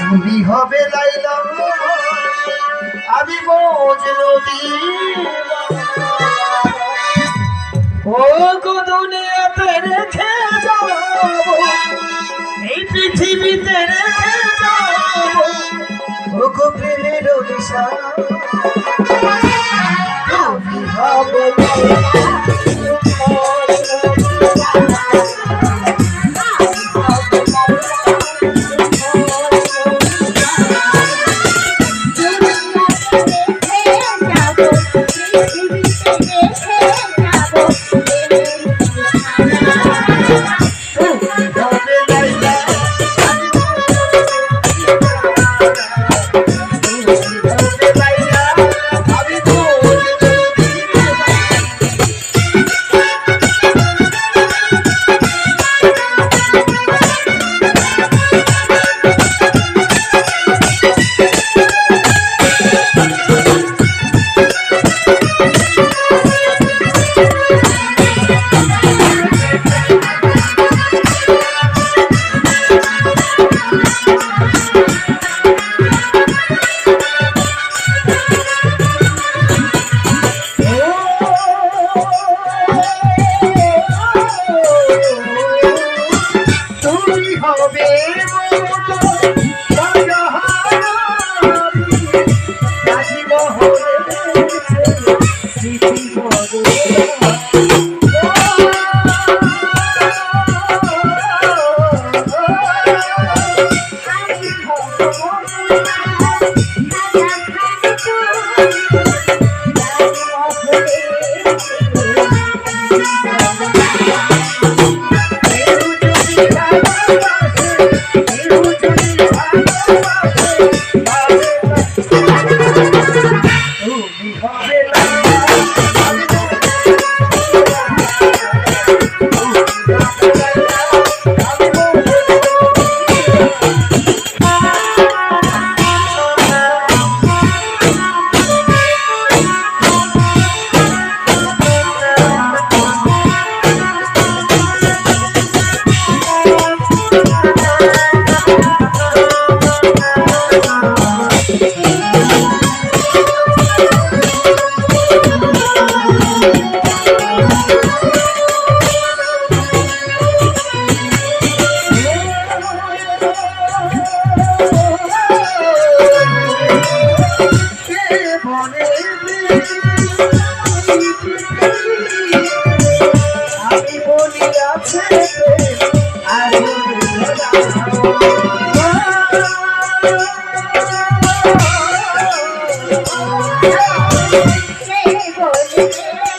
তুমি হবে লাইলা আমি মজনু ও গো দুনিয়াতে রেখে এই পৃথিবীতে রেখে যাব। ও গো প্রেমের দিশা তুমি হবে হবে তুমি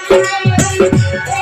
তুমি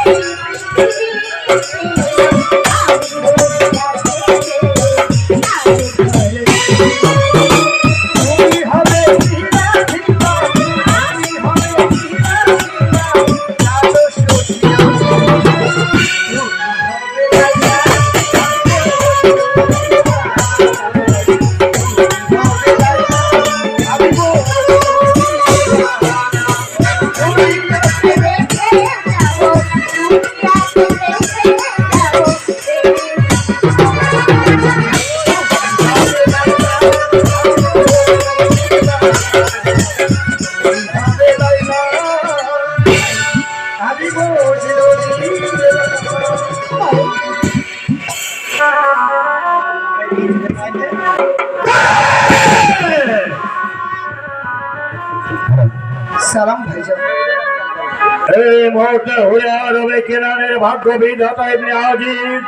এই মুহূর্তে হয়ে রবে কেনানের ভাগ্য বিধাতা এমনি আজিজ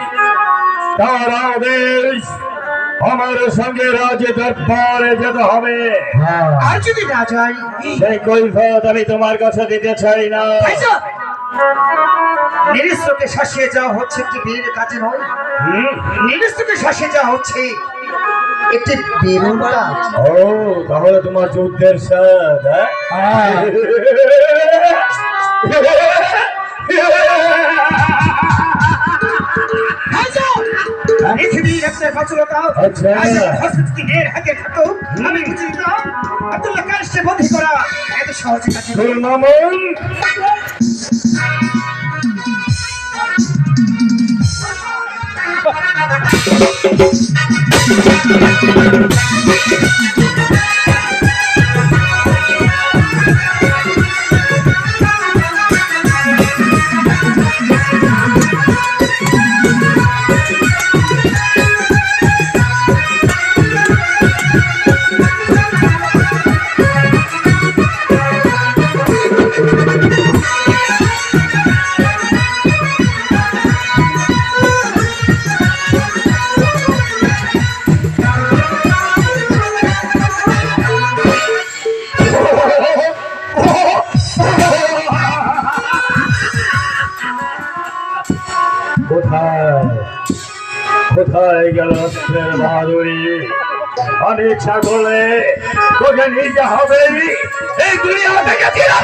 তার আদেশ আমার সঙ্গে রাজ্য দরবারে যেতে হবে আর যদি না যাই সেই কৈফত আমি তোমার কাছে দিতে চাই না শাসিয়ে যাওয়া হচ্ছে একটি বীর কাজে নয়? শাসিয়ে যাওয়া হচ্ছে একটি বেরুন কাজ ও তাহলে তোমার যুদ্ধের সাদ হ্যাঁ? একটা সচলতা। আজ হস্তটির হাতে থাকো আমি বুঝি না করা এত সহজে কাছে কোথায় গেল অস্ত্রের বাহাদুরি। ইচ্ছা করলে তোকে নিতে হবে। এই দুনিয়া থেকে কই কই?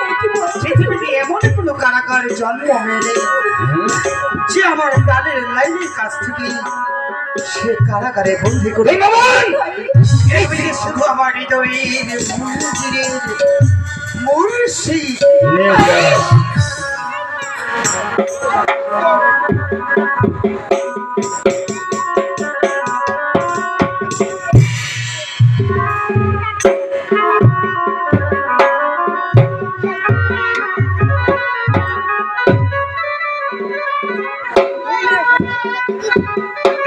পৃথিবীতে এমন কোনো কারাগারে জন্ম মেলে যে আমার প্রাণের লাইনের কাছ থেকে সে কারাগারে বন্দি করে শুধু আমার হৃদয়ের মূল মুর্শিদ।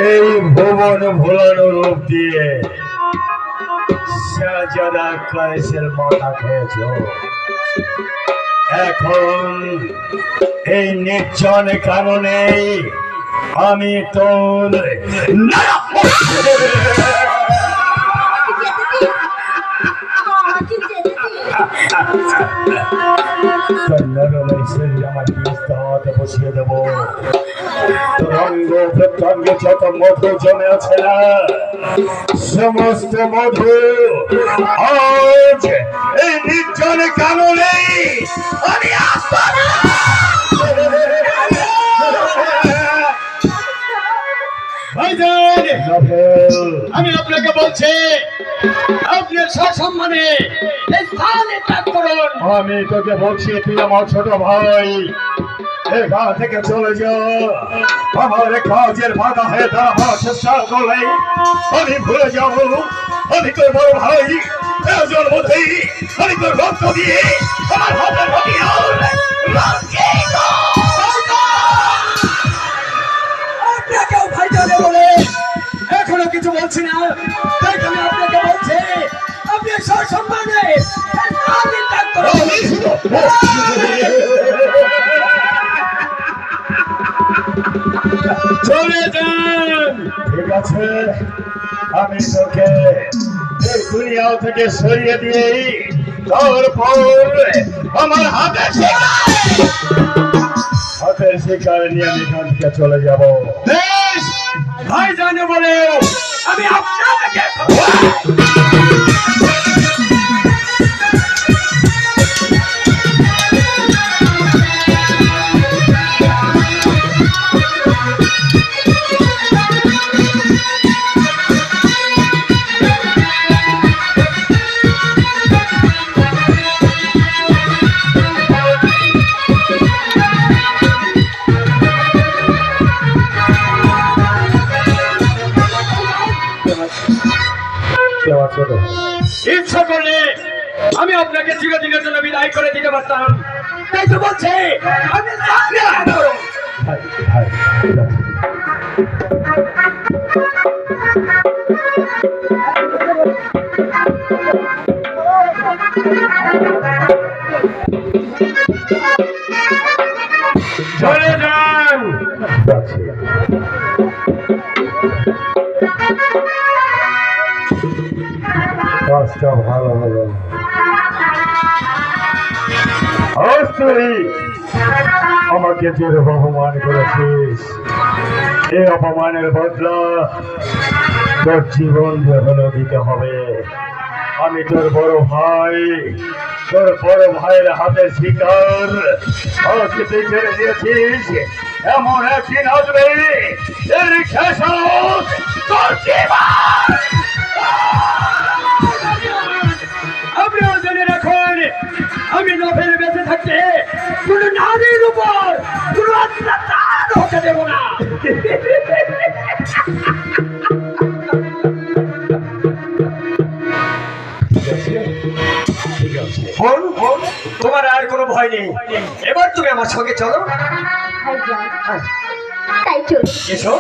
এই ভুবন ভোলানো রূপ দিয়ে শাহজাদা কায়েসের মাথা খেয়েছ। এখন এই নির্জন কারণে আমি তোর আমার বসিয়ে দেব। রঙ্গ প্রত্যঙ্গে যত মধু জমে আছে না সমস্ত মধু আজ এই নির্জন আমি আপনাকে বলছি আপনি সসম্মানে এই স্থানে ত্যাগ করুন। আমি তোকে বলছি তুই আমার ছোট ভাই। এখান থেকে চলে যা। আমার কাজের বাধা হয়ে দাঁড়াবার চেষ্টা করলে আমি ভুলে যাব। আমি তোর বড় ভাই। প্রয়োজন বোধেই আমি তোর রক্ত দিয়ে আমার হাতের হাতিয়ার রঞ্জিত আপনাকেও ভাইজানে বলে এখনও কিছু বলছি না। তাই আমি আপনাকে বলছি আপনি সসম্মানে চলে যান। ঠিক আছে আমি তোকে এই দুনিয়া থেকে সরিয়ে দিয়ে তারপর আমার হাতে হাতের শিকার নিয়ে আমি এখান থেকে চলে যাব। বেশ ভাইজানে বলে আমি আপনাকে ইচ্ছা করলে আমি আপনাকে চিরদিনের জন্য বিদায় করে দিতে পারতাম। তাই তো বলছে আমি স্থানে ত্যাগ কাজটা ভালো হলো আমাকে যে অপমান করেছিস এই অপমানের বদলা তোর জীবন হলো দিতে হবে। আমি তোর বড় ভাই, তোর বড় ভাইয়ের হাতে শিকার। আজকে তুই ছেড়ে দিয়েছিস, এমন একদিন আসবে, এর শেষ তোর জীবন। উপর কোন অত্যাচার হতে দেব না। বোন, বোন, তোমার আর কোনো ভয় নেই। এবার তুমি আমার সঙ্গে চলো। তাই চলো। এসো।